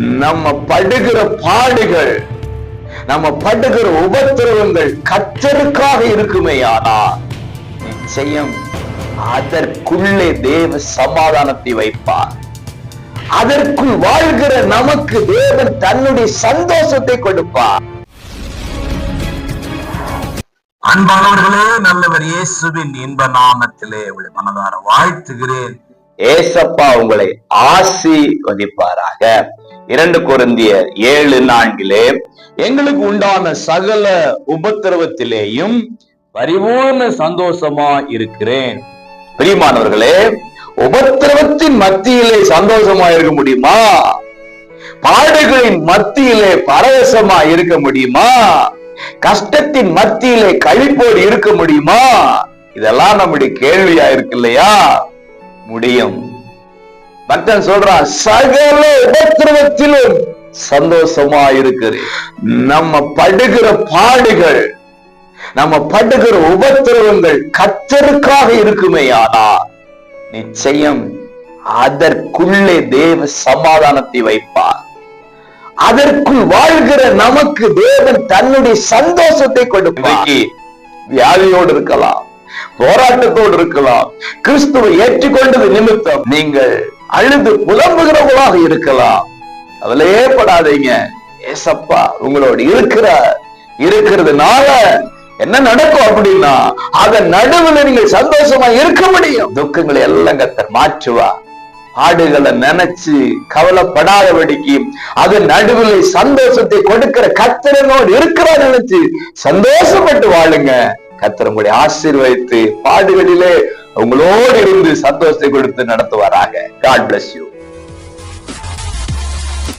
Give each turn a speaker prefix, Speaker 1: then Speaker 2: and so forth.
Speaker 1: நம்ம படுகிற பாடுகள் நம்ம படுகிற உபத்திரவங்கள் கத்தருக்காக இருக்குமேயானா நிச்சயம் அதற்குள்ளே தேவ சமாதானத்தை வைப்பார். அதற்குள் வாழ்கிற நமக்கு தேவன் தன்னுடைய சந்தோஷத்தை கொடுப்பார்.
Speaker 2: அன்பானவர்களே நல்லவர் இயேசுவின் இன்ப நாமத்திலே உங்களை மனதார வாழ்த்துகிறேன்.
Speaker 1: ஏசப்பா உங்களை ஆசீர்வதிப்பாராக. இரண்டு கொரிந்தியர் ஏழு நான்கிலே எங்களுக்கு உண்டான சகல உபத்திரவத்திலேயும் பரிபூர்ண சந்தோஷமா இருக்கிறேன். பிரியமானவர்களே உபத்திரவத்தின் மத்தியிலே சந்தோஷமா இருக்க முடியுமா? பாடுகளின் மத்தியிலே பரவசமா இருக்க முடியுமா? கஷ்டத்தின் மத்தியிலே கழிப்போடு இருக்க முடியுமா? இதெல்லாம் நம்முடைய கேள்வியா இருக்கு இல்லையா? முடியும். பக்தன் சொல்றான் சகல உபத்திரவத்திலும் சந்தோஷமா இருக்கிறேன் நம்ம படுகிற பாடுகள் நம்ம படுகிற உபத்திரவங்கள் கத்தருக்காக இருக்குமேயானா நிச்சயம் அதற்குள்ளே தேவ சமாதானத்தை வைப்பார். அதற்குள் வாழ்கிற நமக்கு தேவன் தன்னுடைய சந்தோஷத்தை கொண்டு வியாதியோடு இருக்கலாம் போராட்டத்தோடு இருக்கலாம் கிறிஸ்துவை ஏற்றுக்கொண்டது நிமித்தம் நீங்கள் அழுது புலம்புகிறவங்களாக இருக்கலாம். அதிலே படாதீங்க. ஏசப்பா உங்களோட இருக்கிற இருக்கிறதுனால என்ன நடக்கும் அப்படின்னா அதன் நடுவில் நீங்கள் சந்தோஷமா இருக்க முடியும். துக்கங்களை எல்லாம் கத்தர் மாற்றுவா ஆடுகளை நினைச்சு கவலைப்படாதபடிக்கு அது நடுவில் சந்தோஷத்தை கொடுக்கிற கத்திரனோடு இருக்கிறா நினைச்சு சந்தோஷப்பட்டு வாழுங்க. கத்திரங்களுடைய ஆசீர்வதித்து பாடுகளிலே உங்களோடு இருந்து சந்தோஷத்தை கொடுத்து நடத்துவாராக. God bless you